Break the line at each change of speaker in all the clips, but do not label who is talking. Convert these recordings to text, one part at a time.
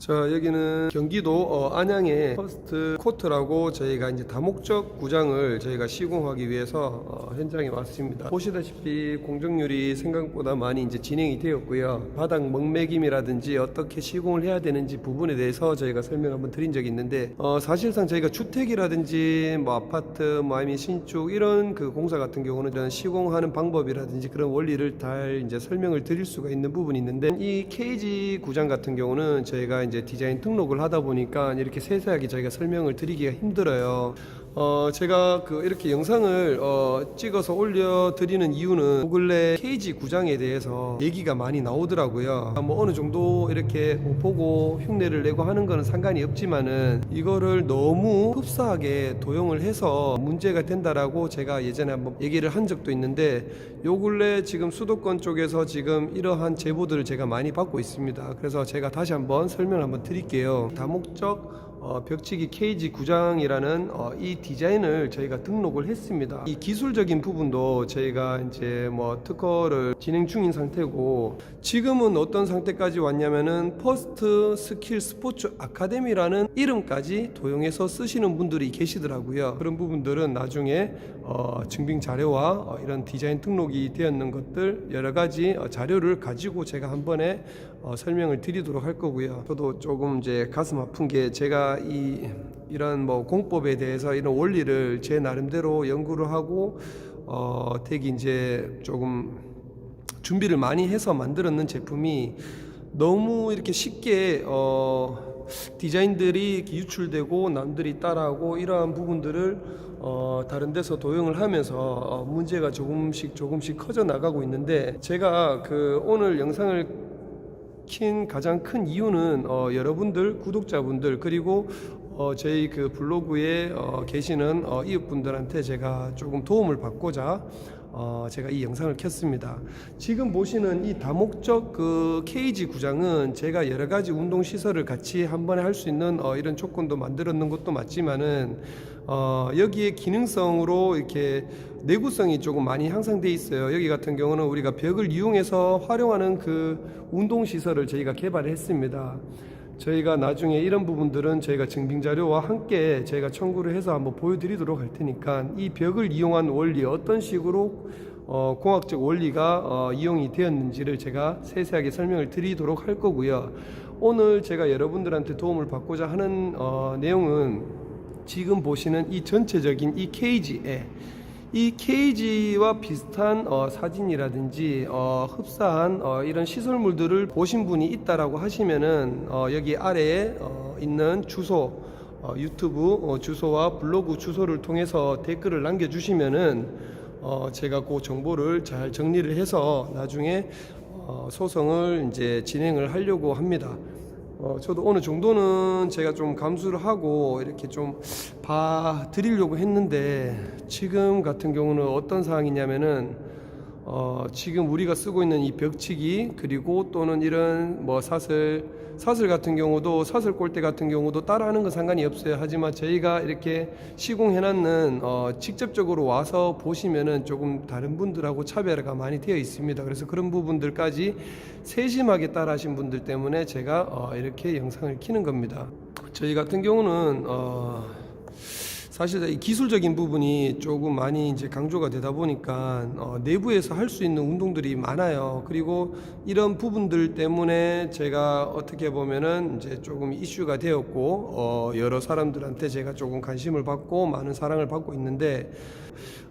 자 여기는 경기도 어, 안양의 퍼스트 코트라고 저희가 이제 다목적 구장을 저희가 시공하기 위해서 어, 현장에 왔습니다. 보시다시피 공정률이 생각보다 많이 이제 진행이 되었고요. 바닥 먹매김이라든지 어떻게 시공을 해야 되는지 부분에 대해서 저희가 설명 한번 드린 적이 있는데 어, 사실상 저희가 주택이라든지 뭐 아파트 뭐 아니면 신축 이런 그 공사 같은 경우는 시공하는 방법이라든지 그런 원리를 잘 이제 설명을 드릴 수가 있는 부분이 있는데 이 케이지 구장 같은 경우는 저희가 이제 디자인 등록을 하다 보니까 이렇게 세세하게 저희가 설명을 드리기가 힘들어요. 어, 제가 그 이렇게 영상을 어, 찍어서 올려드리는 이유는 근래 케이지 구장에 대해서 얘기가 많이 나오더라고요. 뭐 어느 정도 이렇게 뭐 보고 흉내를 내고 하는 거는 상관이 없지만은 이거를 너무 흡사하게 도용을 해서 문제가 된다라고 제가 예전에 한번 얘기를 한 적도 있는데 요 근래 지금 수도권 쪽에서 지금 이러한 제보들을 제가 많이 받고 있습니다. 그래서 제가 다시 한번 설명을 한번 드릴게요. 다목적 어, 벽치기 케이지 구장이라는 어, 이 디자인을 저희가 등록을 했습니다. 이 기술적인 부분도 저희가 이제 뭐 특허를 진행 중인 상태고 지금은 어떤 상태까지 왔냐면은 퍼스트 스킬 스포츠 아카데미라는 이름까지 도용해서 쓰시는 분들이 계시더라고요. 그런 부분들은 나중에 어, 증빙 자료와 어, 이런 디자인 등록이 되었는 것들 여러 가지 어, 자료를 가지고 제가 한 번에 어, 설명을 드리도록 할 거고요. 저도 조금 이제 가슴 아픈 게 제가 이 이런 뭐 공법에 대해서 이런 원리를 제 나름대로 연구를 하고 어 되게 이제 조금 준비를 많이 해서 만들었는 제품이 너무 이렇게 쉽게 어 디자인들이 유출되고 남들이 따라하고 이러한 부분들을 어 다른 데서 도용을 하면서 어 문제가 조금씩 조금씩 커져 나가고 있는데 제가 그 오늘 영상을 킨 가장 큰 이유는 어, 여러분들 구독자분들 그리고 어, 저희 그 블로그에 어, 계시는 어, 이웃분들한테 제가 조금 도움을 받고자 어, 제가 이 영상을 켰습니다. 지금 보시는 이 다목적 그 케이지 구장은 제가 여러 가지 운동 시설을 같이 한 번에 할 수 있는 어, 이런 조건도 만들었는 것도 맞지만은 어, 여기에 기능성으로 이렇게 내구성이 조금 많이 향상돼 있어요. 여기 같은 경우는 우리가 벽을 이용해서 활용하는 그 운동 시설을 저희가 개발을 했습니다. 저희가 나중에 이런 부분들은 저희가 증빙 자료와 함께 저희가 청구를 해서 한번 보여드리도록 할 테니까 이 벽을 이용한 원리 어떤 식으로 어, 공학적 원리가 어, 이용이 되었는지를 제가 세세하게 설명을 드리도록 할 거고요. 오늘 제가 여러분들한테 도움을 받고자 하는 어, 내용은 지금 보시는 이 전체적인 이 케이지에 이 케이지와 비슷한 어, 사진이라든지 어, 흡사한 어, 이런 시설물들을 보신 분이 있다라고 하시면은 어, 여기 아래에 어, 있는 주소 어, 유튜브 어, 주소와 블로그 주소를 통해서 댓글을 남겨주시면은 어, 제가 그 정보를 잘 정리를 해서 나중에 어, 소송을 이제 진행을 하려고 합니다. 어, 저도 어느 정도는 제가 좀 감수를 하고 이렇게 좀 봐 드리려고 했는데 지금 같은 경우는 어떤 상황이냐면은 어, 지금 우리가 쓰고 있는 이 벽치기 그리고 또는 이런 뭐 사슬 사슬 같은 경우도 사슬 꼴대 같은 경우도 따라하는 건 상관이 없어요. 하지만 저희가 이렇게 시공해놨는 어, 직접적으로 와서 보시면은 조금 다른 분들하고 차별화가 많이 되어 있습니다. 그래서 그런 부분들까지 세심하게 따라하신 분들 때문에 제가 어, 이렇게 영상을 키는 겁니다. 저희 같은 경우는 어, 사실 이 기술적인 부분이 조금 많이 이제 강조가 되다 보니까 어, 내부에서 할 수 있는 운동들이 많아요. 그리고 이런 부분들 때문에 제가 어떻게 보면은 이제 조금 이슈가 되었고 어, 여러 사람들한테 제가 조금 관심을 받고 많은 사랑을 받고 있는데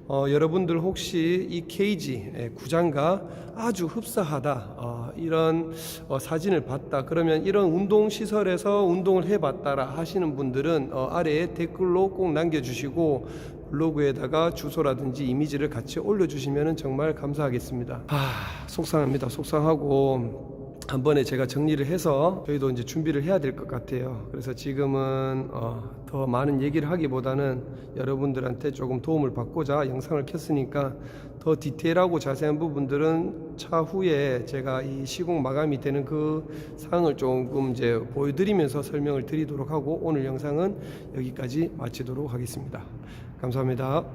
어, 여러분들 혹시 이 케이지 예, 구장과 아주 흡사하다 어, 이런 어, 사진을 봤다 그러면 이런 운동 시설에서 운동을 해봤다라 하시는 분들은 어, 아래에 댓글로 꼭 남겨주시고 블로그에다가 주소라든지 이미지를 같이 올려주시면 정말 감사하겠습니다. 아 속상합니다. 속상하고 한 번에 제가 정리를 해서 저희도 이제 준비를 해야 될 것 같아요. 그래서 지금은 어, 더 많은 얘기를 하기보다는 여러분들한테 조금 도움을 받고자 영상을 켰으니까 더 디테일하고 자세한 부분들은 차후에 제가 이 시공 마감이 되는 그 사항을 조금 이제 보여드리면서 설명을 드리도록 하고 오늘 영상은 여기까지 마치도록 하겠습니다. 감사합니다.